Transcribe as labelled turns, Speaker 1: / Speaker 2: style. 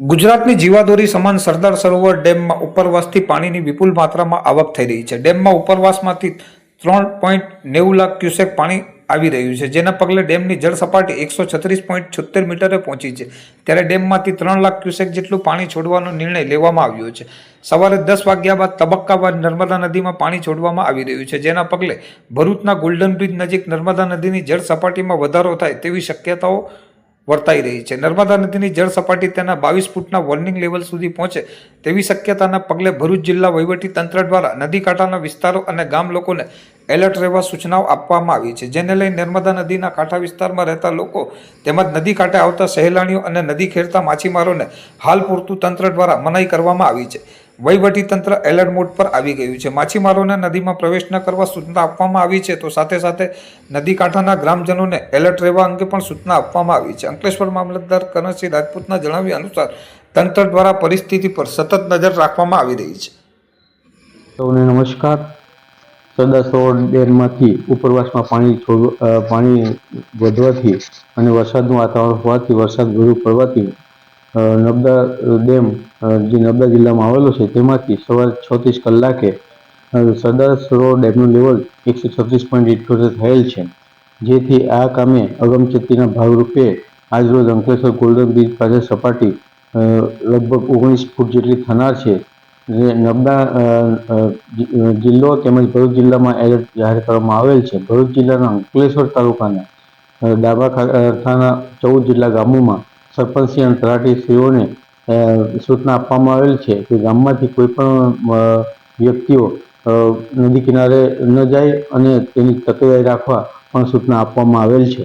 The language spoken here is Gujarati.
Speaker 1: ગુજરાતની જીવાદોરી સમાન સરદાર સરોવર ડેમમાં ઉપરવાસથી પાણીની વિપુલ માત્રામાં આવક થઈ રહી છે. ડેમમાં ઉપરવાસમાંથી ત્રણ પોઈન્ટ નેવું લાખ ક્યુસેક પાણી આવી રહ્યું છે, જેના પગલે ડેમની જળ સપાટી એકસો છત્રીસ પોઈન્ટ છોતેર મીટરે પહોંચી છે. ત્યારે ડેમમાંથી ત્રણ લાખ ક્યુસેક જેટલું પાણી છોડવાનો નિર્ણય લેવામાં આવ્યો છે. સવારે દસ વાગ્યા બાદ તબક્કાવાર નર્મદા નદીમાં પાણી છોડવામાં આવી રહ્યું છે, જેના પગલે ભરૂચના ગોલ્ડન બ્રિજ નજીક નર્મદા નદીની જળ સપાટીમાં વધારો થાય તેવી શક્યતાઓ વર્તાઈ રહી છે. નર્મદા નદીની જળ સપાટી તેના બાવીસ ફૂટના વોર્નિંગ લેવલ સુધી પહોંચે તેવી શક્યતાના પગલે ભરૂચ જિલ્લા વહીવટી તંત્ર દ્વારા નદી કાંઠાના વિસ્તારો અને ગામ લોકોને એલર્ટ રહેવા સૂચનાઓ આપવામાં આવી છે. જેને લઈ નર્મદા નદીના કાંઠા વિસ્તારમાં રહેતા લોકો તેમજ નદી કાંઠે આવતા સહેલાણીઓ અને નદી ખેડતા માછીમારોને હાલ પૂરતું તંત્ર દ્વારા મનાઈ કરવામાં આવી છે. તંત્ર એલર્ટ મોડ પર આવી ગયું છે. માછીમારોને નદીમાં પ્રવેશ ન કરવા સૂચના આપવામાં આવી છે, તો સાથે સાથે નદી કાંઠાના ગ્રામજનોને એલર્ટ રહેવા અંગે પણ સૂચના આપવામાં આવી છે. અંકલેશ્વર મામલતદાર કરણસિંહ રાજપૂતના જણાવ્યા અનુસાર, તંત્ર દ્વારા પરિસ્થિતિ પર સતત નજર રાખવામાં આવી રહી છે.
Speaker 2: સૌને નમસ્કાર. સરદાર સરોવર ડેમમાંથી ઉપરવાસમાં પાણી પાણી વધવાથી અને વરસાદનું વાતાવરણ હોવાથી વરસાદ વધુ પડવાથી નર્મદા ડેમ જે નર્મદા જિલ્લામાં આવેલો છે, તેમાંથી સવારે છત્રીસ કલાકે સરદાર સરોવર ડેમનું લેવલ એકસો છત્રીસ પોઈન્ટ ઇઠ્યોતેર થયેલ છે. જેથી આ કામે અગમચેતીના ભાગરૂપે આજરોજ અંકલેશ્વર ગોલ્ડન બ્રિજ પાસે સપાટી લગભગ ઓગણીસ ફૂટ જેટલી થનાર છે. જે નર્મદા જિલ્લો તેમજ ભરૂચ જિલ્લામાં એલર્ટ જાહેર કરવામાં આવેલ છે. ભરૂચ જિલ્લાના અંકલેશ્વર તાલુકાના ડાબા ખાના ચૌદ જેટલા ગામોમાં સરપંચશ્રી અને તલાટીશ્રીઓને સૂચના આપવામાં આવેલ છે કે ગામમાંથી કોઈ પણ વ્યક્તિઓ નદી કિનારે ન જાય અને તેની તકેદારી રાખવા પણ સૂચના આપવામાં આવેલ છે.